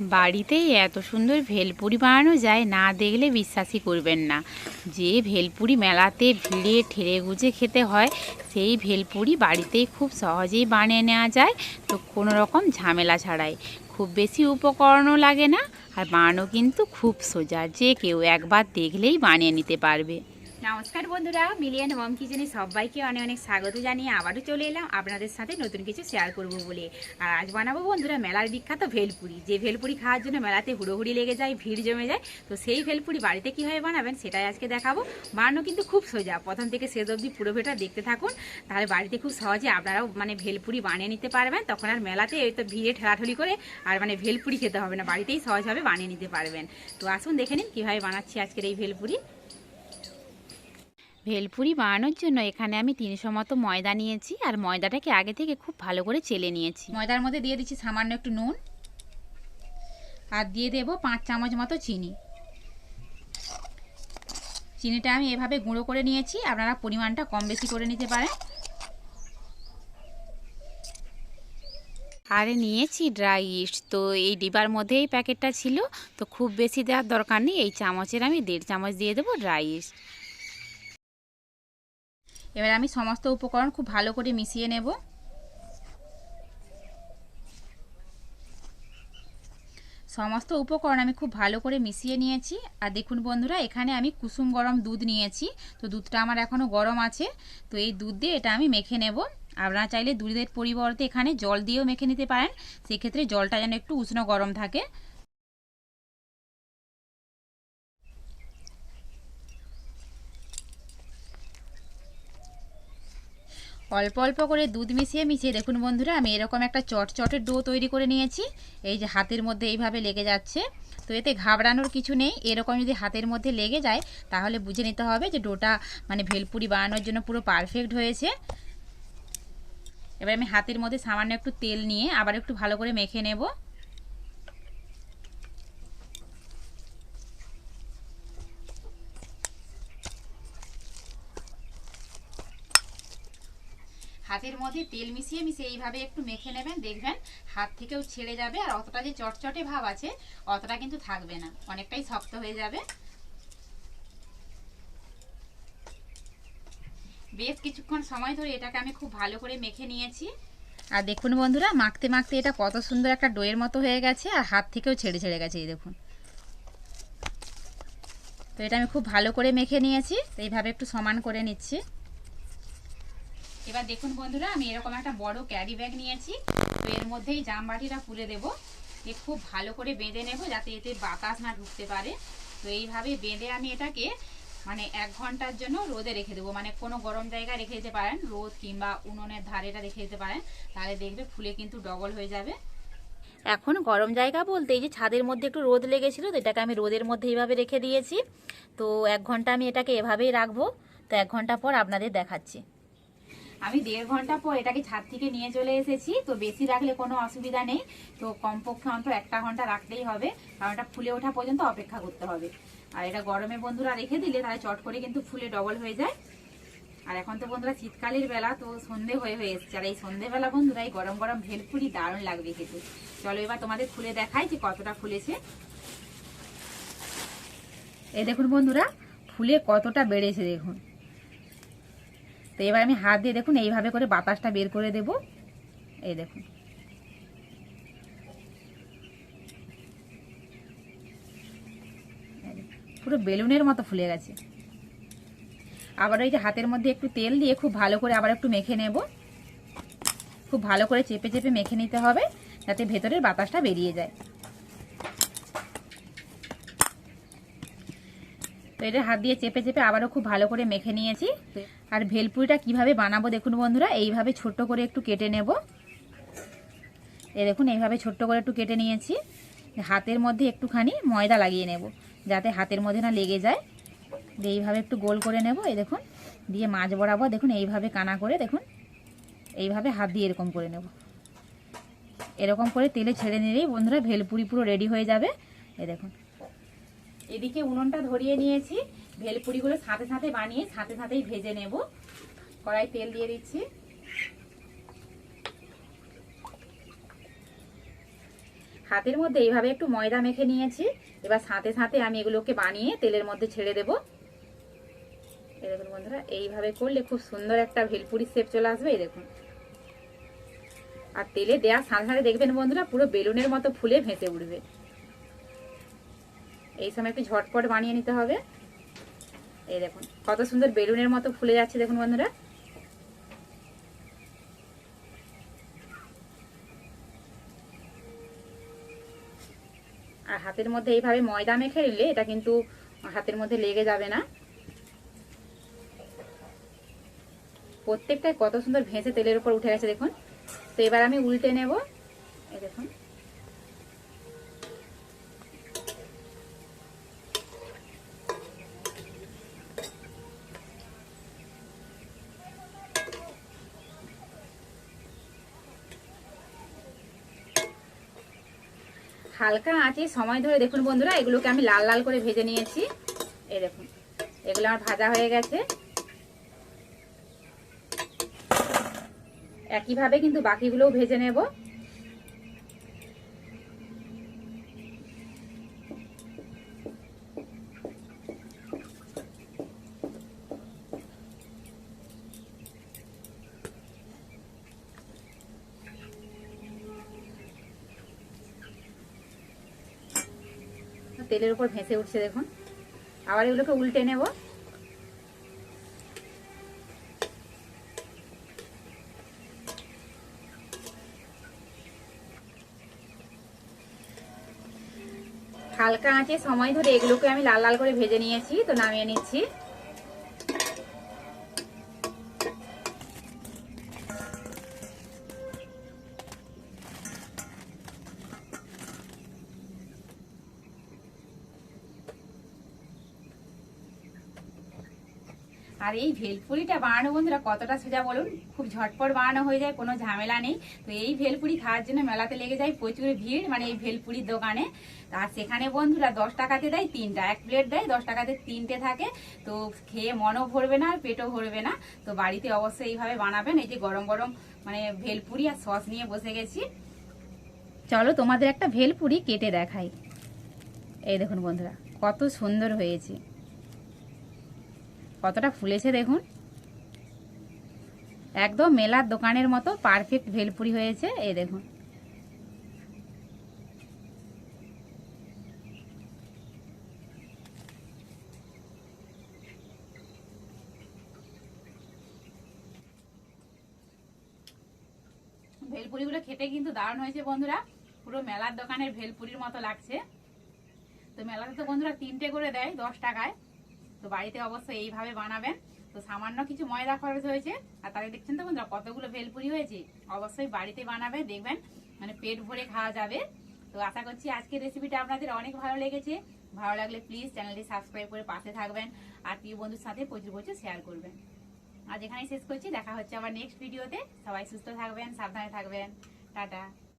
বাড়িতেই এত সুন্দর ভেলপুরি বানানো যায়, না দেখলে বিশ্বাসই করবেন না। যে ভেলপুরি মেলাতে ভিড়ে ঠেলে গুজে খেতে হয়, সেই ভেলপুরি বাড়িতেই খুব সহজেই বানিয়ে নেওয়া যায়, তো কোনো রকম ঝামেলা ছাড়াই। খুব বেশি উপকরণও লাগে না, আর বানানো কিন্তু খুব সোজা, যে কেউ একবার দেখলেই বানিয়ে নিতে পারবে। নমস্কার বন্ধুরা, মিলিয়ন মম কিচেনে সবাইকে অনেক অনেক স্বাগত জানিয়ে আবারও চলে এলাম আপনাদের সাথে নতুন কিছু শেয়ার করব বলে। আর আজ বানাবো বন্ধুরা, মেলার বিখ্যাত ভেলপুরি। যে ভেলপুরি খাওয়ার জন্য মেলাতে হুড়োহুড়ি লেগে যায়, ভিড় জমে যায়, তো সেই ভেলপুরি বাড়িতে কীভাবে বানাবেন সেটাই আজকে দেখাবো। বানানো কিন্তু খুব সোজা, প্রথম থেকে শেষ অবধি পুরো ভেটা দেখতে থাকুন। তাহলে বাড়িতে খুব সহজে আপনারাও মানে ভেলপুরি বানিয়ে নিতে পারবেন। তখন আর মেলাতে ওই তো ভিড়ে ঠেলাঠুলি করে আর মানে ভেলপুরি খেতে হবে না, বাড়িতেই সহজভাবে বানিয়ে নিতে পারবেন। তো আসুন দেখে নিন কীভাবে বানাচ্ছি আজকের এই ভেলপুরি। ভেলপুরি বানানোর জন্য এখানে আমি তিনশো মতো ময়দা নিয়েছি, আর ময়দাটাকে আগে থেকে খুব ভালো করে চেলে নিয়েছি। ময়দার মধ্যে দিয়ে দিচ্ছি সামান্য একটু নুন, আর দিয়ে দেবো পাঁচ চামচ মতো চিনি। চিনিটা আমি এভাবে গুঁড়ো করে নিয়েছি, আপনারা পরিমাণটা কম বেশি করে নিতে পারেন। আরে নিয়েছি ড্রাই ইস্ট, তো এই ডিবার মধ্যে এই প্যাকেটটা ছিল, তো খুব বেশি দেওয়ার দরকার নেই, এই চামচের আমি দেড় চামচ দিয়ে দেবো ড্রাই ইস্ট। এবার আমি সমস্ত উপকরণ খুব ভালো করে মিশিয়ে নেব। সমস্ত উপকরণ আমি খুব ভালো করে মিশিয়ে নিয়েছি। আর দেখুন বন্ধুরা, এখানে আমি কুসুম গরম দুধ নিয়েছি। তো দুধটা আমার এখনও গরম আছে। তো এই দুধ দিয়ে এটা আমি মেখে নেব। আপনারা চাইলে দুধের পরিবর্তে এখানে জল দিয়েও মেখে নিতে পারেন। সেক্ষেত্রে জলটা যেন একটু উষ্ণ গরম থাকে। অল্প অল্প করে দুধ মিশিয়ে মিশিয়ে দেখুন বন্ধুরা, আমি এরকম একটা চটচটের ডো তৈরি করে নিয়েছি। এই যে হাতের মধ্যে এইভাবে লেগে যাচ্ছে। তো এতে ঘাবড়ানোর কিছু নেই, এরকম যদি হাতের মধ্যে লেগে যায়, তাহলে বুঝে নিতে হবে যে ডোটা মানে ভেলপুরি বানানোর জন্য পুরো পারফেক্ট হয়েছে। এবার আমি হাতের মধ্যে সামান্য একটু তেল নিয়ে আবার একটু ভালো করে মেখে নেব। হাতের মধ্যে তেল মিশিয়ে মিশিয়ে এইভাবে একটু মেখে নেবেন। দেখবেন হাত থেকেও ছেড়ে যাবে আর অতটা যে চটচটে ভাব আছে, অতটা কিন্তু থাকবে না। অনেকটাই শক্ত হয়ে যাবে। বেশ কিছুক্ষণ সময় ধরে এটাকে আমি খুব ভালো করে মেখে নিয়েছি। আর দেখুন বন্ধুরা, মাখতে মাখতে এটা কত সুন্দর একটা ডোয়ের মতো হয়ে গেছে আর হাত থেকেও ছেড়ে ছেড়ে গেছে, এই দেখুন। তো এটা আমি খুব ভালো করে মেখে নিয়েছি। এইভাবে একটু সমান করে নিচ্ছি। এবার দেখুন বন্ধুরা, আমি এরকম একটা বড় ক্যারি ব্যাগ নিয়েছি। তো এর মধ্যেই জামবাটিটা খুলে দেব। এ খুব ভালো করে বেঁধে নেব যাতে এতে বাতাস না ঢুকতে পারে। তো এইভাবে বেঁধে আমি এটাকে মানে এক ঘণ্টার জন্য রোদে রেখে দেবো। মানে কোনো গরম জায়গায় রেখে দিতে পারেন, রোদ কিংবা উনুনের ধারেটা রেখে দিতে পারেন। তাহলে দেখবে ফুলে কিন্তু ডবল হয়ে যাবে। এখন গরম জায়গা বলতে এই যে ছাদের মধ্যে একটু রোদ লেগেছিল, তো এটাকে আমি রোদের মধ্যে এইভাবে রেখে দিয়েছি। তো এক ঘণ্টা আমি এটাকে এভাবেই রাখব। তো এক ঘণ্টা পর আপনাদের দেখাচ্ছি। আমি দেড় ঘণ্টা পর এটাকে ছাদ থেকে নিয়ে চলে এসেছি, তো বেশি রাখলে কোনো অসুবিধা নেই। তো কমপক্ষে অন্তত একটা ঘণ্টা রাখলেই হবে, কারণ এটা ফুলে ওঠা পর্যন্ত অপেক্ষা করতে হবে। আর এটা গরমে বন্ধুরা রেখে দিলে তাহলে চট করে কিন্তু ফুলে ডবল হয়ে যায়। আর এখন তো বন্ধুরা শীতকালের বেলা, তো সন্ধে হয়ে হয়ে এসছে। আর এই সন্ধেবেলা বন্ধুরা, এই গরম গরম ভেলপুরি দারুণ লাগবে খেতে। চলো এবার তোমাদের খুলে দেখাই যে কতটা ফুলেছে। এই দেখুন বন্ধুরা, ফুলে কতটা বেড়েছে দেখুন। তো এবার আমি হাত দিয়ে দেখুন, এইভাবে করে বাতাসটা বের করে দেব। এই দেখুন। পুরো বেলুনের মতো ফুলে গেছে। আবার ওই যে হাতের মধ্যে একটু তেল দিয়ে খুব ভালো করে আবার একটু মেখে নেব। খুব ভালো করে চেপে চেপে মেখে নিতে হবে, যাতে ভেতরের বাতাসটা বেরিয়ে যায়। তো এটা হাত দিয়ে চেপে চেপে আবারও খুব ভালো করে মেখে নিয়েছি। আর ভেলপুরিটা কীভাবে বানাবো দেখুন বন্ধুরা এইভাবে ছোট্ট করে একটু কেটে নেব। এ দেখুন এইভাবে ছোট্ট করে একটু কেটে নিয়েছি। হাতের মধ্যে একটুখানি ময়দা লাগিয়ে নেব যাতে হাতের মধ্যে না লেগে যায়। দিয়ে এইভাবে একটু গোল করে নেব এই দেখুন দিয়ে মাছ বরাবর দেখুন এইভাবে কানা করে দেখুন এইভাবে হাত দিয়ে এরকম করে নেব। এরকম করে তেলে ছেড়ে নিলেই বন্ধুরা ভেলপুরি পুরো রেডি হয়ে যাবে এ দেখুন। এদিকে উনুনটা ধরিয়ে নিয়েছি, ভেলপুরিগুলো সাথে সাথে বানিয়ে সাথে সাথেই ভেজে নেব। কড়াই তেল দিয়ে দিচ্ছি। হাতের মধ্যে এইভাবে একটু ময়দা মেখে নিয়েছি। এবার সাথে সাথে আমি এগুলোকে বানিয়ে তেলের মধ্যে ছেড়ে দেব। এই দেখুন বন্ধুরা, এইভাবে করলে খুব সুন্দর একটা ভেলপুরি শেপ চলে আসবে, এই দেখুন। আর তেলে দেওয়ার সাথে সাথে দেখবেন বন্ধুরা, পুরো বেলুনের মতো ফুলে ভেসে উঠবে। এই সময় একটু ঝটপট বানিয়ে নিতে হবে। এই দেখুন, কত সুন্দর বেলুনের মতো ফুলে যাচ্ছে দেখুন বন্ধুরা। আর হাতের মধ্যে এইভাবে ময়দা মেখে নিলে এটা কিন্তু হাতের মধ্যে লেগে যাবে না। প্রত্যেকটাই কত সুন্দর ভেসে তেলের উপর উঠে গেছে দেখুন। তো এবার আমি উল্টে নেব। এই দেখুন। হালকা আঁচে সময় ধরে দেখুন বন্ধুরা, এগুলোকে আমি লাল লাল করে ভেজে নিয়েছি। এই দেখুন, এগুলো আমার ভাজা হয়ে গেছে। একইভাবে কিন্তু বাকিগুলোও ভেজে নেব। তেলের উপর ভেসে উঠছে দেখুন। আবার এগুলোকে উল্টে নেব। হালকা আঁচে সময় ধরে এগুলোকে আমি লাল লাল করে ভেজে নিয়েছি, তো নামিয়ে নিচ্ছি। আর এই ভেলপুরিটা বানানো, বন্ধুরা, কতটা সোজা বলুন? খুব ঝটপট বানানো হয়ে যায়, কোনো ঝামেলা নেই। তো এই ভেলপুরি খাওয়ার জন্য মেলাতে লেগে যায় প্রচুর ভিড় মানে এই ভেলপুরির দোকানে। আর সেখানে, বন্ধুরা, দশ টাকাতে দেয় তিনটা। এক প্লেট দেয়, দশ টাকাতে তিনটে থাকে। তো খেয়ে মনও ভরবে না আর পেটও ভরবে না। তো বাড়িতে অবশ্যই এইভাবে বানাবেন। এই যে গরম গরম মানে ভেলপুরি আর সস নিয়ে বসে গেছি। চলো তোমাদের একটা ভেলপুরি কেটে দেখাই। এই দেখুন, বন্ধুরা, কত সুন্দর হয়েছে। কতটা ফুলেছে দেখুন। একদম মেলার দোকানের মতো পারফেক্ট ভেলপুরি হয়েছে, এই দেখুন। ভেলপুরিগুলো খেতে কিন্তু দারুণ হয়েছে বন্ধুরা। পুরো মেলার দোকানের ভেলপুরির মতো লাগছে। তো মেলাতে তো বন্ধুরা তিনটে করে দেয়, দশ টাকায়। তো বাড়িতে অবশ্যই এইভাবে বানাবেন। তো সামান্য কিছু ময়দা খরচ হয়েছে। আর তাহলে দেখছেন তো বন্ধুরা, কতগুলো ভেলপুরি হয়েছে। অবশ্যই বাড়িতে বানাবে, দেখবেন মানে পেট ভরে খাওয়া যাবে। তো আশা করছি আজকের রেসিপিটা আপনাদের অনেক ভালো লেগেছে। ভালো লাগলে প্লিজ চ্যানেলটি সাবস্ক্রাইব করে পাশে থাকবেন। আর প্রিয় বন্ধুর সাথে প্রচুর প্রচুর শেয়ার করবেন। আজ এখানেই শেষ করছি। দেখা হচ্ছে আবার নেক্সট ভিডিওতে সবাই সুস্থ থাকবেন, সাবধানে থাকবেন। টাটা।